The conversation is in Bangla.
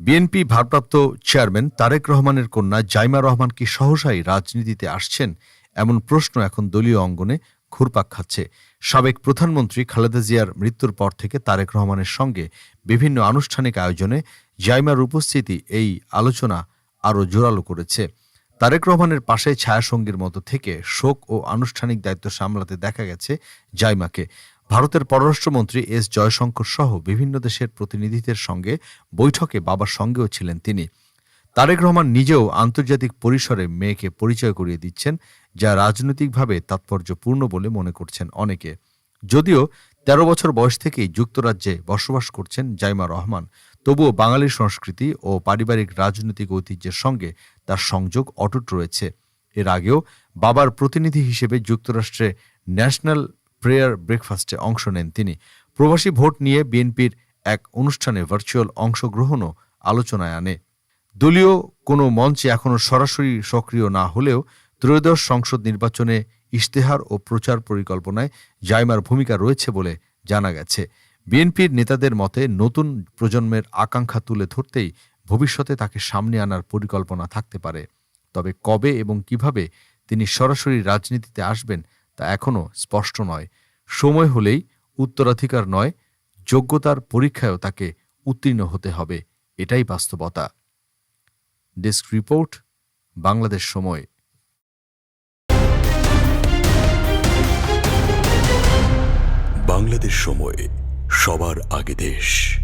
বিএনপি ভারপ্রাপ্ত চেয়ারম্যান তারেক রহমানের কন্যা জাইমা রহমান কি সহসাই রাজনীতিতে আসছেন? এমন প্রশ্ন এখন দলীয় অঙ্গনে ঘুরপাক খাচ্ছে। সাবেক প্রধানমন্ত্রী খালেদা জিয়ার মৃত্যুর পর থেকে তারেক রহমানের সঙ্গে বিভিন্ন আনুষ্ঠানিক আয়োজনে জাইমার উপস্থিতি এই আলোচনা আরও জোরালো করেছে। তারেক রহমানের পাশে ছায়াসঙ্গীর মতো থেকে শোক ও আনুষ্ঠানিক দায়িত্ব সামলাতে দেখা গেছে জাইমাকে। ভারতের পররাষ্ট্রমন্ত্রী এস জয়শঙ্কর সহ বিভিন্ন দেশের প্রতিনিধিদের সঙ্গে বৈঠকে বাবার সঙ্গেও ছিলেন তিনি। তারেক রহমান নিজেও আন্তর্জাতিক পরিসরে মেয়েকে পরিচয় করিয়ে দিচ্ছেন, যা রাজনৈতিকভাবে তাৎপর্যপূর্ণ বলে মনে করছেন অনেকে। যদিও তেরো বছর বয়স থেকেই যুক্তরাজ্যে বসবাস করছেন জাইমা রহমান, তবুও বাঙালি সংস্কৃতি ও পারিবারিক রাজনৈতিক ঐতিহ্যের সঙ্গে তার সংযোগ অটুট রয়েছে। এর আগেও বাবার প্রতিনিধি হিসেবে যুক্তরাষ্ট্রে ন্যাশনাল প্রেয়ার ব্রেকফাস্টে অংশ নেন তিনি। প্রবাসী ভোট নিয়ে বিএনপির এক অনুষ্ঠানে ভার্চুয়াল অংশগ্রহণও আলোচনায় আনে। দলীয় কোনো মঞ্চে এখনও সরাসরি সক্রিয় না হলেও ত্রয়োদশ সংসদ নির্বাচনে ইশতেহার ও প্রচার পরিকল্পনায় জাইমার ভূমিকা রয়েছে বলে জানা গেছে। বিএনপির নেতাদের মতে নতুন প্রজন্মের আকাঙ্ক্ষা তুলে ধরতেই ভবিষ্যতে তাকে সামনে আনার পরিকল্পনা থাকতে পারে। তবে কবে এবং কীভাবে তিনি সরাসরি রাজনীতিতে আসবেন তা এখনও স্পষ্ট নয়। সময় হলেই উত্তরাধিকার নয়, যোগ্যতার পরীক্ষায়ও তাকে উত্তীর্ণ হতে হবে, এটাই বাস্তবতা। ডেস্ক রিপোর্ট, বাংলাদেশ সময়। বাংলাদেশ সময়, সবার আগে দেশ।